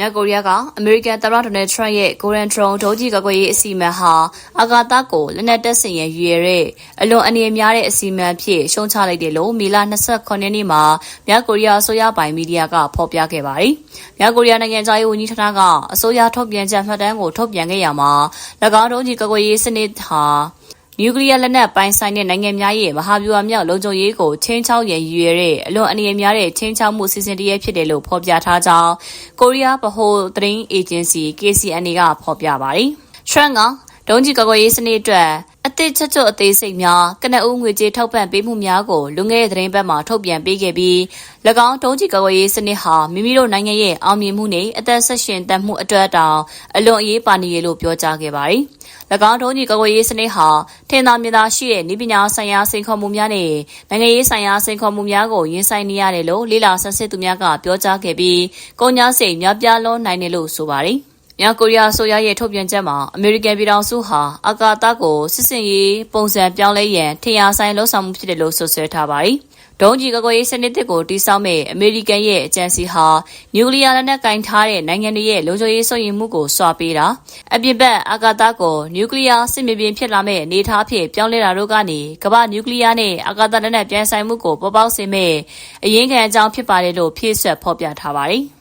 မြောက်ကိုရီးယားကအမေရိကန်သမ္မတဒေါ်နယ်ထရန့်ရဲ့ Golden Drone ဒုံးကျည်ကာကွယ်ရေးအစီအမံဟာအာကာသကိုလက်နက်တပ်ဆင်ရန်ရည်ရွယ်တဲ့အလွန်အနေများတဲ့အစီအမံဖြစ်ရှုံချလိုက်တယ်လို့မေလ29ရက်နေ့မှာမြောက်ကိုရီးယားအစိုးရပိုင်မီဒီယာကဖော်ပြခဲ့ပါတယ်။မြောက်ကိုရီးယားနိုင်ငံသားရေးဝန်ကြီးဌာနကအစိုးရထုတ်ပြန်ချက်မှတ်တမ်းကိုထုတ်ပြန်ခဲ့ရမှာ၎င်းဒုံးကျည်ကာကွယ်ရေးစနစ်ဟာ နျူကလ িয়ার လက်နက်ပိုင်ဆိုင်တဲ့နိုင်ငံများရဲ့မဟာဗျူဟာမြောက်လုံခြုံရေးကိုချင်းချောက်ရည်ရွယ်တဲ့အလွန်အနေများတဲ့ချင်းချောက်မှုစီစဉ်တည်းဖြစ်တယ်လို့ဖော်ပြထားကြောင်းကိုရီးယားဗဟိုသတင်းအေဂျင်စီ KCNA ကဖော်ပြပါတယ်။ Trump ကဒုံးကျည်ကာကွယ်ရေးစနစ်အတွက်အသစ်ချက်ချွတ်အသေးစိတ်များကနအူးငွေကြေးထောက်ပံ့ပေးမှုများကိုလွန်ခဲ့တဲ့သတင်းပတ်မှာထုတ်ပြန်ပေးခဲ့ပြီး၎င်းဒုံးကျည်ကာကွယ်ရေးစနစ်ဟာမိမိတို့နိုင်ငံရဲ့အောင်မြင်မှုနဲ့အသက်ဆက်ရှင်တတ်မှုအတွက်တောင်အလွန်အရေးပါနေရလို့ပြောကြားခဲ့ပါတယ်။၎ င်းဒုံးကျည်ကာကွယ်ရေးစနစ်ဟာထင်သာမြင်သာရှိတဲ့နည်းပညာဆိုင်ရာစိန်ခေါ်မှုများနဲ့နိုင်ငံရေးဆိုင်ရာစိန်ခေါ်မှုများကိုရင်ဆိုင်နေရတယ်လို့လေ့လာဆန်းစစ်သူများကပြောကြားခဲ့ပြီးကုန်ညာစိတ်များပြားလွန်နိုင်တယ်လို့ဆိုပါတယ်။ မြောက်ကိုရီးယားဆိုရရဲ့ထုတ်ပြန်ချက်မှာအမေရိကန်ပြည်ထောင်စုဟာအာကာသကိုစစ်စင်ရေးပုံစံပြောင်းလဲရန်ထင်ရှားဆိုင်လှုံ့ဆော်မှုဖြစ်တယ်လို့ဆွဆွဲထားပါတယ်။ဒုံးကြီးကာကွယ်ရေးစနစ်ကိုတိစောက်မဲ့အမေရိကန်ရဲ့အကြံစီဟာနျူကလ িয়ার လက်နက်ကင်ထားတဲ့နိုင်ငံတွေရဲ့လုံခြုံရေးစိုးရိမ်မှုကိုစွာပေးတာအပြစ်ဘက်အာကာသကိုနျူကလ িয়ার စစ်မြေပြင်ဖြစ်လာမဲ့အနေအထားဖြစ်ပြောင်းလဲတာတို့ကနေကမ္ဘာနျူကလ িয়ার နဲ့အာကာသလက်နက်ပြန်ဆိုင်မှုကိုပေါ်ပေါက်စေမဲ့အရင်းခံအကြောင်းဖြစ်ပါတယ်လို့ဖြည့်ဆွတ်ဖော်ပြထားပါတယ်။